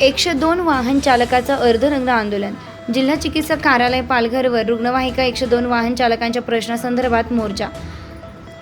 एकशे दोन वाहन चालकाचं अर्धनग्न आंदोलन. जिल्हा चिकित्सक कार्यालय पालघरवर रुग्णवाहिका एकशे दोन वाहन चालकांच्या प्रश्नासंदर्भात मोर्चा.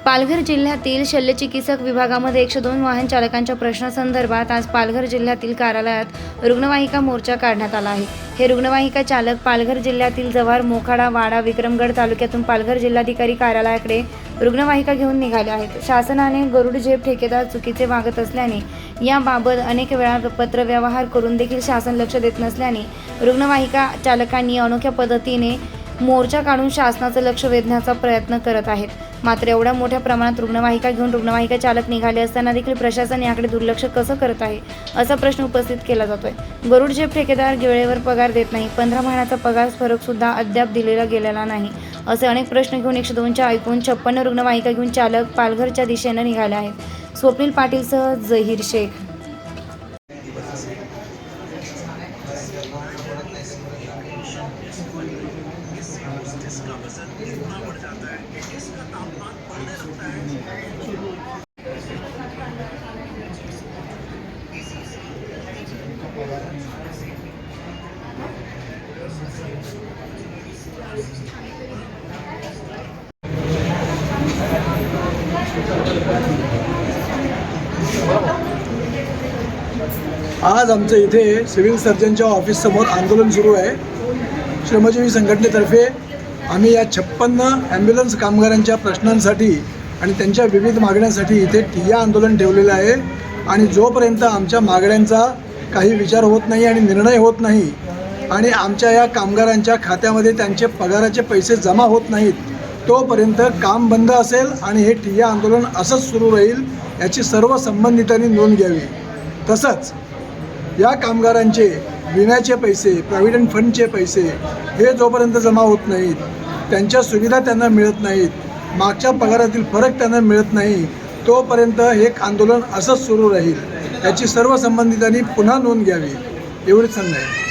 पालघर जिल्ह्यातील शल्यचिकित्सक विभागामध्ये एकशे दोन वाहन चालकांच्या प्रश्नासंदर्भात आज पालघर जिल्ह्यातील कार्यालयात रुग्णवाहिका मोर्चा काढण्यात आला आहे. हे रुग्णवाहिका चालक पालघर जिल्ह्यातील जव्हार मोखाडा वाडा विक्रमगड तालुक्यातून पालघर जिल्हाधिकारी कार्यालयाकडे रुग्णवाहिका घेऊन निघाले आहेत. शासनाने गरुड झेप ठेकेदार चुकीचे वागत असल्याने याबाबत अनेक वेळा पत्रव्यवहार करून देखील शासन लक्ष देत नसल्याने रुग्णवाहिका चालकांनी अनोख्या पद्धतीने मोर्चा काढून शासनाचं लक्ष वेधण्याचा प्रयत्न करत आहेत. मात्र एवढ्या मोठ्या प्रमाणात रुग्णवाहिका घेऊन रुग्णवाहिका चालक निघाले असताना देखील प्रशासन याकडे दुर्लक्ष कसं करत आहे असा प्रश्न उपस्थित केला जातोय. गरुड झेप ठेकेदार वेळेवर पगार देत नाही पंधरा महिन्याचा पगार फरक सुद्धा अद्याप दिलेला गेलेला नाही असे अनेक प्रश्न घेऊन एकशे दोनच्या ऐकून छप्पन्न रुग्णवाहिका घेऊन चालक पालघरच्या दिशेनं निघाले आहेत. स्वप्नील पाटीलसह जहीर शेख. आज आमचं इथे सिव्हिल सर्जनच्या ऑफिससमोर आंदोलन सुरू आहे. श्रमजीवी संघटनेतर्फे आम्ही या छप्पन्न ॲम्ब्युलन्स कामगारांच्या प्रश्नांसाठी आणि त्यांच्या विविध मागण्यांसाठी इथे ठिय्या आंदोलन ठेवलेलं आहे. आणि जोपर्यंत आमच्या मागण्यांचा काही विचार होत नाही आणि निर्णय होत नाही आणि आमच्या या कामगारांच्या खात्यामध्ये त्यांचे पगाराचे पैसे जमा होत नाहीत तोपर्यंत काम बंद असेल आणि हे ठिय्या आंदोलन असंच सुरू राहील याची सर्व संबंधितांनी नोंद घ्यावी. तसंच या कामगारांचे विम्याचे पैसे प्रॉव्हिडंट फंडचे पैसे हे जोपर्यंत जमा होत नाहीत त्यांच्या सुविधा त्यांना मिळत नाहीत मागच्या पगारातील फरक त्यांना मिळत नाही तोपर्यंत हे आंदोलन असंच सुरू राहील याची सर्व संबंधितांनी पुन्हा नोंद घ्यावी. एवढीच सांगणं आहे.